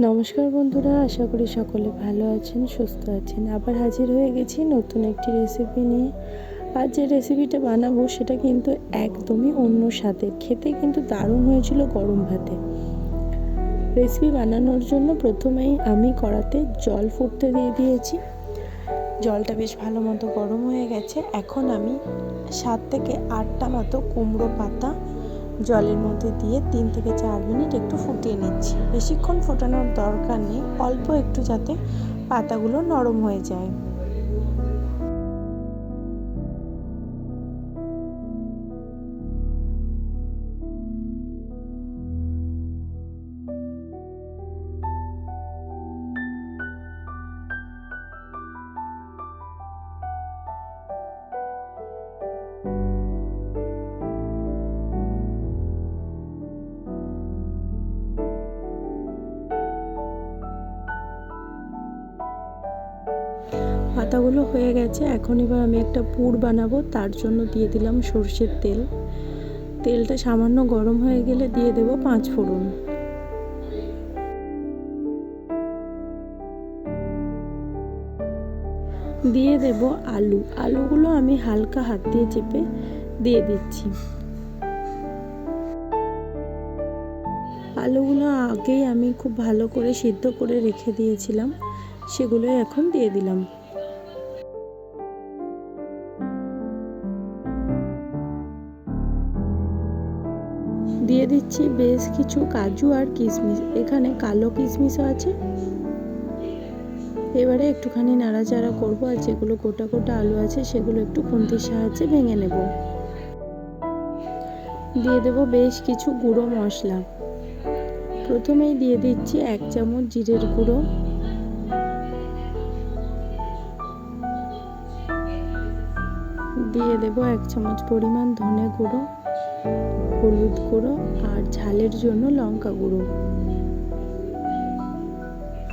নমস্কার বন্ধুরা, আশা করি সকলে ভালো আছেন, সুস্থ আছেন। আবার হাজির হয়ে গেছি নতুন একটি রেসিপি নিয়ে। আর যে রেসিপিটা বানাবো, সেটা কিন্তু একদমই অন্য স্বাদের। খেতে কিন্তু দারুণ হয়েছিল গরম ভাতে। রেসিপি বানানোর জন্য প্রথমেই আমি কড়াতে জল ফুটতে দিয়ে দিয়েছি। জলটা বেশ ভালো মতো গরম হয়ে গেছে। এখন আমি সাত থেকে আটটা মতো কুমড়ো পাতা জলের মধ্যে দিয়ে তিন থেকে চার মিনিট একটু ফুটিয়ে নিচ্ছি। বেশিক্ষণ ফোটানোর দরকার নেই, অল্প একটু যাতে পাতাগুলো নরম হয়ে যায়। পাতাগুলো হয়ে গেছে। এখন এবার আমি একটা পুর বানাবো, তার জন্য দিয়ে দিলাম সর্ষের তেল। তেলটা সামান্য গরম হয়ে গেলে দিয়ে দেব পাঁচ ফোড়ন। দিয়ে দেব আলু। আলুগুলো আমি হালকা হাত দিয়ে চেপে দিয়ে দিচ্ছি। আলুগুলো আগেই আমি খুব ভালো করে সিদ্ধ করে রেখে দিয়েছিলাম সেগুলো এখন দিয়ে দিলাম। দিচ্ছি বেশ কিছু কাজু আর কিশমিশ। এখানে কালো কিশমিশও আছে। এবারে একটুখানি নাড়াচাড়া করব আর যেগুলো গোটা গোটা আলু আছে, সেগুলো একটু খুন্তির সাহায্যে ভেঙে নেব। দিয়ে দেব বেশ কিছু গুঁড়ো মশলা। প্রথমেই দিয়ে দিচ্ছি এক চামচ জিরের গুঁড়ো। দিয়ে দেব এক চামচ পরিমাণ ধনে গুঁড়ো। হলুদ গুঁড়ো আর ঝালের জন্য লঙ্কা গুঁড়ো।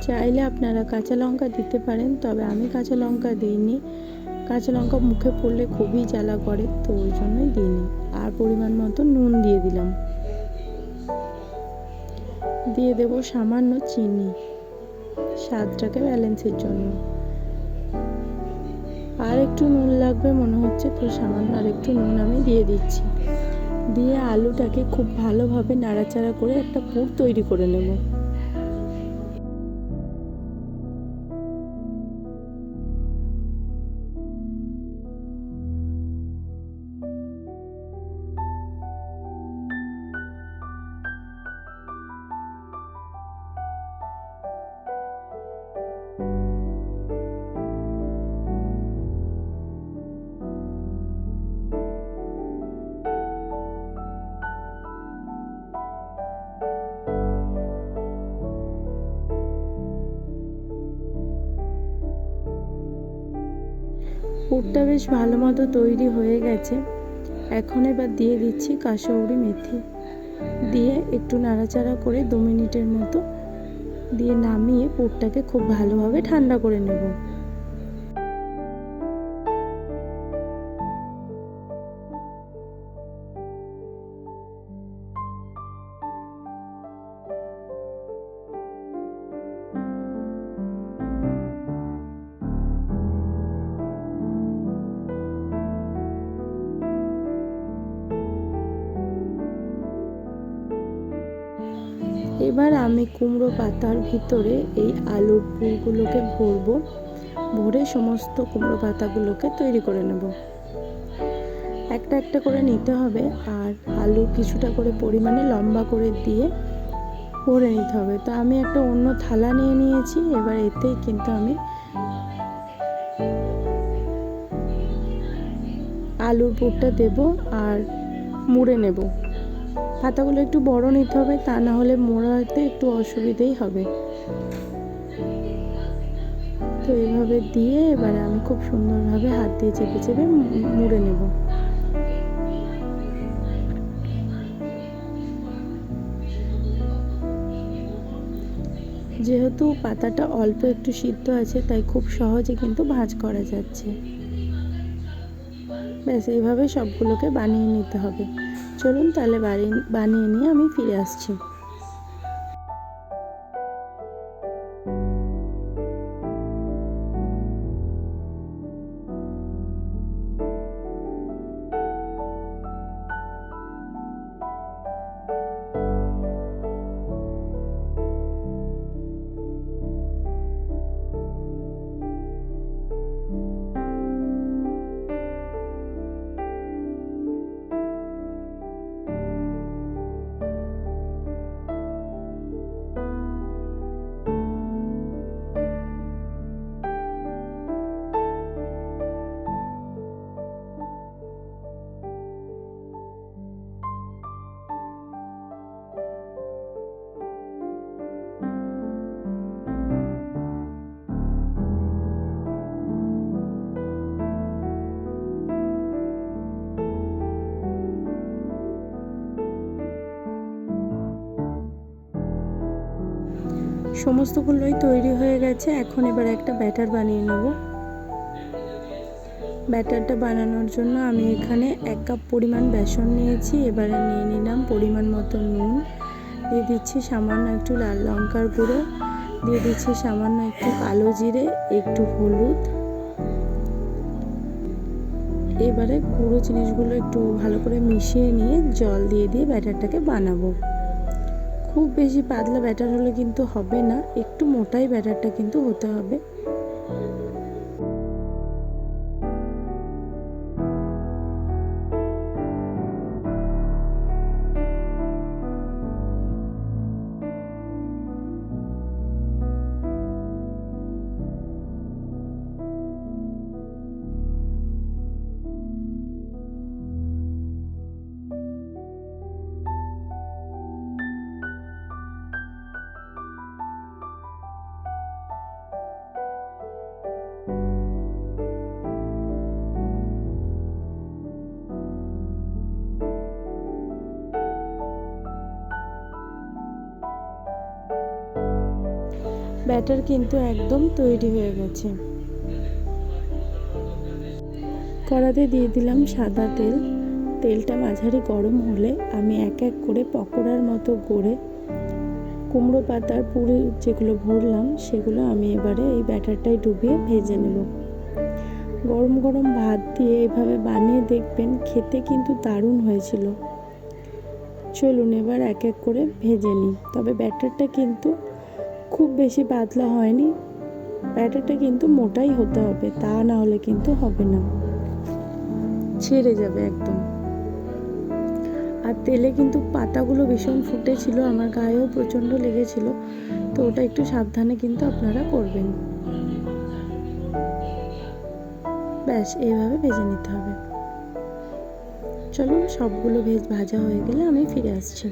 চাইলে আপনারা কাঁচা লঙ্কা দিতে পারেন, তবে আমি কাঁচা লঙ্কা দিইনি। কাঁচা লঙ্কা মুখে পড়লে খুবই জ্বালা করে, তো ওই জন্যই দিইনি। আর পরিমাণ মতো নুন দিয়ে দিলাম। দিয়ে দেব সামান্য চিনি, স্বাদটাকে ব্যালেন্সের জন্য। আর একটু নুন লাগবে মনে হচ্ছে, তো সামান্য আর একটু নুন আমি দিয়ে দিচ্ছি। দিয়ে আলুটাকে খুব ভালোভাবে নাড়াচাড়া করে একটা পুর তৈরি করে নেব। পুরটা বেশ ভালো মতো তৈরি হয়ে গেছে। এখন এবার দিয়ে দিচ্ছি কাঁসৌরি মেথি। দিয়ে একটু নাড়াচাড়া করে দু মিনিটের মতো দিয়ে নামিয়ে পুরটাকে খুব ভালোভাবে ঠান্ডা করে নেব। আমি কুমড়ো পাতার ভিতরে এই আলুর পুরগুলোকে ভরবো, ভরে সমস্ত কুমড়ো পাতাগুলোকে তৈরি করে নেব। একটা একটা করে নিতে হবে আর আলু কিছুটা করে পরিমাণে লম্বা করে দিয়ে ভরে নিতে হবে। তো আমি একটা অন্য থালা নিয়ে নিয়েছি, এবার এতেই কিন্তু আমি আলুর পুরটা দেব আর মুড়ে নেব। পাতাগুলো একটু বড় নিতে হবে, তা না হলে মোড়াতে একটু অসুবিধেই হবে। তো এইভাবে দিয়ে এবারে আমি খুব সুন্দরভাবে হাত দিয়ে চেপে চেপে মুড়ে নেব। যেহেতু পাতাটা অল্প একটু সিদ্ধ আছে, তাই খুব সহজে কিন্তু ভাজ করা যাচ্ছে। ব্যাস এইভাবে সবগুলোকে বানিয়ে নিতে হবে। চলুন তাহলে বাড়ি বানিয়ে নিয়ে আমি ফিরে আসছি। সমস্তগুলোই তৈরি হয়ে গেছে। এখন এবার একটা ব্যাটার বানিয়ে নেব। ব্যাটারটা বানানোর জন্য আমি এখানে এক কাপ পরিমাণ বেসন নিয়েছি। এবারে নিয়ে নিলাম পরিমাণ মতো নুন। দিয়ে দিচ্ছি সামান্য একটু লাল লঙ্কার গুঁড়ো। দিয়ে দিচ্ছি সামান্য একটু কালো জিরে, একটু হলুদ। এবারে পুরো জিনিসগুলো একটু ভালো করে মিশিয়ে নিয়ে জল দিয়ে দিয়ে ব্যাটারটাকে বানাবো। খুব বেশি পাতলা ব্যাটার হলে কিন্তু হবে না একটু মোটাই ব্যাটারটা কিন্তু হতে হবে। ব্যাটার কিন্তু একদম তৈরি হয়ে গেছে। কড়াতে দিয়ে দিলাম সাদা তেল। তেলটা মাঝারি গরম হলে আমি এক এক করে পকোড়ার মতো করে কুমড়ো পাতার পুরে যেগুলো ভরলাম, সেগুলো আমি এবারে এই ব্যাটারটায় ডুবিয়ে ভেজে নেব। গরম গরম ভাত দিয়ে এভাবে বানিয়ে দেখবেন খেতে কিন্তু দারুণ হয়েছিল। চলুন এবার এক এক করে ভেজে নিই। তবে ব্যাটারটা কিন্তু খুব বেশি পাতলা হয়নি। ব্যাটারটা কিন্তু মোটাই হতে হবে, তা না হলে কিন্তু হবে না। ছেড়ে যাবে একদম। আর তেলে কিন্তু পাতাগুলো ভীষণ ফুটেছিল, আমার গায়েও প্রচণ্ড লেগেছিল, তো ওটা একটু সাবধানে কিন্তু আপনারা করবেন। ব্যাস, এইভাবে ভেজে নিতে হবে। চলুন, সবগুলো ভেজ ভাজা হয়ে গেলে আমি ফিরে আসছি।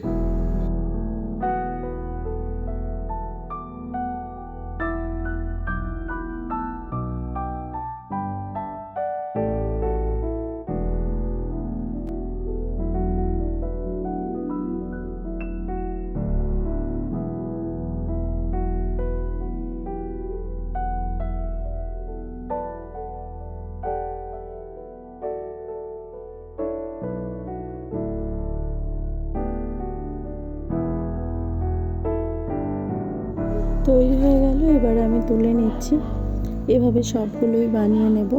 তুলে নিচ্ছি। এভাবে সবগুলোই বানিয়ে নেব।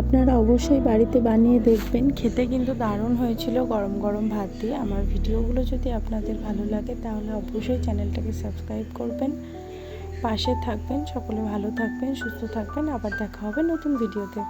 আপনারা অবশ্যই বাড়িতে বানিয়ে দেখবেন। খেতে কিন্তু দারুণ হয়েছিল গরম গরম ভাত দিয়ে। আমার ভিডিওগুলো যদি আপনাদের ভালো লাগে তাহলে অবশ্যই চ্যানেলটাকে সাবস্ক্রাইব করবেন। পাশে থাকবেন, সকলে ভালো থাকবেন, সুস্থ থাকবেন। আবার দেখা হবে নতুন ভিডিওতে।